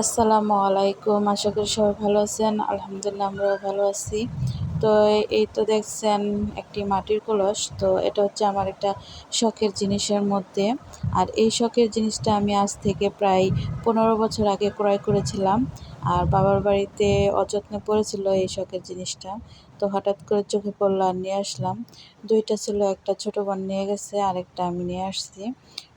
আসসালামু আলাইকুম। আশা করি সবাই ভালো আছেন। আলহামদুলিল্লাহ আমরাও ভালো আছি। তো এই তো দেখছেন একটি মাটির কলস। তো এটা হচ্ছে আমার একটা শখের জিনিসের মধ্যে। আর এই শখের জিনিসটা আমি আজ থেকে প্রায় পনেরো বছর আগে ক্রয় করেছিলাম। আর বাবার বাড়িতে অযত্নে পড়েছিল এই শখের জিনিসটা। তো হঠাৎ করে চোখে পড়ল আর নিয়ে আসলাম। দুইটা ছিল, একটা ছোটো বোন নিয়ে গেছে, আরেকটা আমি নিয়ে আসছি।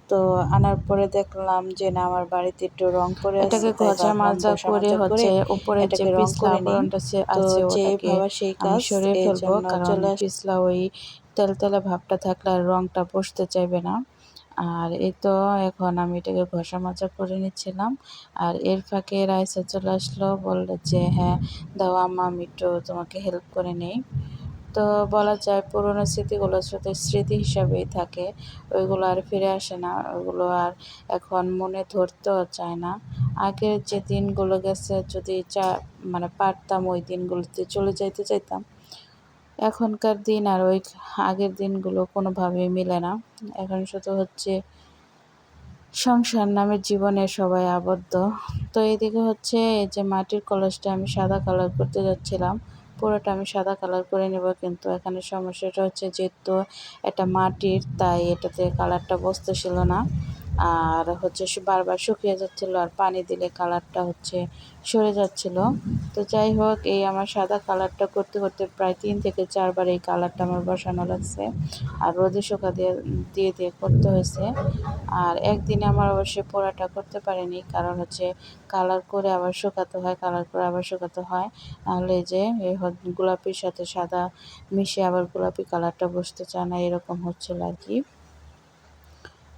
তো আনার পরে দেখলাম যে না আমার বাড়িতে একটু রং করে এটাকে তাই মাজা করে হচ্ছে উপরে যে পিছলা নিই। আবরণটা আছে যে ওটাকে সেই কাজ সরিয়ে ফেলব কারণ পিছলা ওই তেলতেলে ভাবটা থাকলে আর রংটা বসতে চাইবে না। আর এই তো এখন আমি এটাকে ঘষা মাজা করে নিচ্ছিলাম। আর এর ফাঁকে রাইসা চলে আসলো বলল যে হ্যাঁ দাও আম্মা আমি একটু তোমাকে হেল্প করে নেই। তো বলা যায় পুরোনো স্মৃতিগুলো শুধু স্মৃতি হিসাবেই থাকে। ওইগুলো আর ফিরে আসে না, ওইগুলো আর এখন মনে ধরতেও চায় না। আগের যে দিনগুলো গেছে, যদি চা মানে পারতাম ওই দিনগুলোতে চলে যাইতে চাইতাম। এখনকার দিন আর ওই আগের দিনগুলো কোনোভাবেই মিলে না। এখন শুধু হচ্ছে সংসার নামের জীবনে সবাই আবদ্ধ। তো এদিকে হচ্ছে এই যে মাটির কলসটা আমি সাদা কালার করতে যাচ্ছিলাম। পুরোটা আমি সাদা কালার করে নেব, কিন্তু এখানে সমস্যাটা হচ্ছে যেহেতু এটা মাটির, তাই এটাতে কালারটা বসতেছিল না। আর হচ্ছে বারবার শুকিয়ে যাচ্ছিল আর পানি দিলে কালারটা হচ্ছে সরে যাচ্ছিল। তো যাই হোক, এই আমার সাদা কালারটা করতে করতে প্রায় তিন থেকে চারবার এই কালারটা আমার বসানো লাগছে। আর রোদে শুকা দিয়ে দিয়ে দিয়ে করতে হয়েছে। আর একদিনে আমার অবশ্যই পোড়াটা করতে পারিনি, কারণ হচ্ছে কালার করে আবার শুকাতে হয়, কালার করে আবার শুকাতে হয়। নাহলে যে গোলাপির সাথে সাদা মিশে আবার গোলাপি কালারটা বসতে চায় না, এরকম হচ্ছিল আর কি।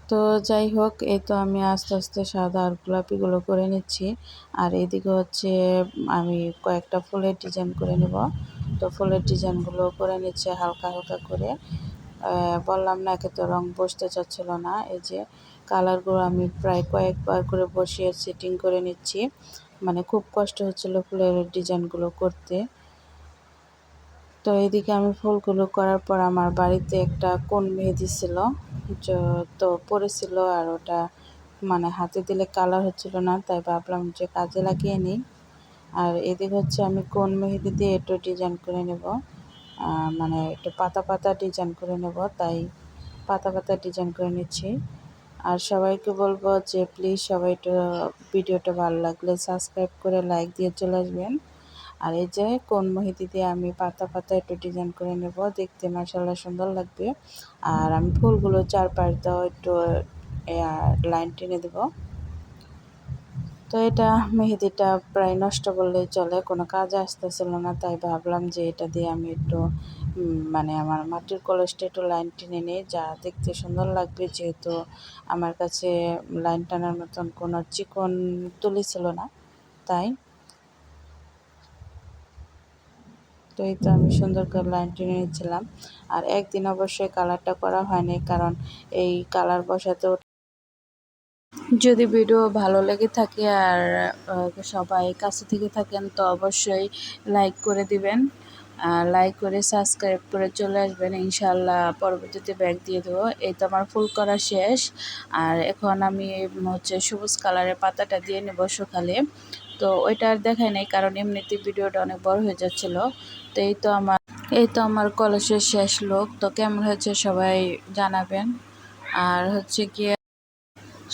তো যাই হোক এই তো আমি আস্তে আস্তে সাদা আর গোলাপিগুলো করে নিচ্ছি। আর এদিকে হচ্ছে আমি কয়েকটা ফুলের ডিজাইন করে নেব। তো ফুলের ডিজাইনগুলো করে নিচ্ছে হালকা হালকা করে। বললাম না একে তো রং বসতে চাচ্ছিল না। এই যে কালারগুলো আমি প্রায় কয়েকবার করে বসিয়ে সেটিং করে নিচ্ছি। মানে খুব কষ্ট হচ্ছিল ফুলের ডিজাইনগুলো করতে। তো এদিকে আমি ফুলগুলো করার পর আমার বাড়িতে একটা কোন মেহেদি ছিল তো পড়েছিল আর ওটা মানে হাতে দিলে কালার হচ্ছিল না, তাই ভাবলাম যে কাজে লাগিয়ে নিই। আর এদিকে হচ্ছে আমি কোন মেহেদি দিয়ে একটু ডিজাইন করে নেব মানে একটু পাতা পাতা ডিজাইন করে নেব, তাই পাতা পাতা ডিজাইন করে নিচ্ছি। আর সবাইকে বলব যে প্লিজ সবাই একটু ভিডিওটা ভালো লাগলে সাবস্ক্রাইব করে লাইক দিয়ে চলে আসবেন। আর এই যে কোন মেহেদি দিয়ে আমি পাতা পাতা একটু ডিজাইন করে নেব, দেখতে মাসাল্লাহ সুন্দর লাগবে। আর আমি ফুলগুলো চারপাশ দাও একটু লাইন টেনে দেব। তো এটা মেহেদিটা প্রায় নষ্ট করলেই চলে, কোনো কাজে আসতেছিল না, তাই ভাবলাম যে এটা দিয়ে আমি একটু মানে আমার মাটির কলসটা একটু লাইন টেনে নিই, যা দেখতে সুন্দর লাগবে, যেহেতু আমার কাছে লাইন টানার মতন কোনো চিকন তুলি ছিল না, তাই তো এই তো আমি সুন্দর করে লাইন টেনে নিচ্ছিলাম। আর একদিন অবশ্যই কালারটা করা হয়নি, কারণ এই কালার বসাতেও যদি ভিডিও ভালো লেগে থাকে আর সবাই কাছে থেকে থাকেন, তো অবশ্যই লাইক করে দিবেন। আর লাইক করে সাবস্ক্রাইব করে চলে আসবেন। ইনশাল্লাহ পরবর্তীতে ব্যাগ দিয়ে দেবো। এই তো আমার ফুল করা শেষ। আর এখন আমি হচ্ছে সবুজ কালারের পাতাটা দিয়ে নেব সকালে। তো ওইটা আর দেখাই নাই, কারণ এমনিতে ভিডিওটা অনেক বড় হয়ে যাচ্ছিল। তো এই তো আমার, এই তো আমার কলেজের শেষ লোক। তো কেমন হয়েছে সবাই জানাবেন। আর হচ্ছে গিয়ে,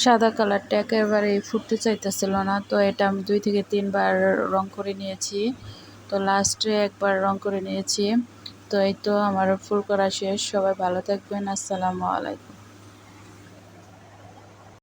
সাদা কালারটা একেবারেই ফুটতে চাইতেছিল না। তো এটা আমি দুই থেকে তিনবার রং করে নিয়েছি। তো লাস্টে একবার রং করে নিয়েছি। তো এই তো আমার ফুল করা শেষ। সবাই ভালো থাকবেন। আসসালামু আলাইকুম।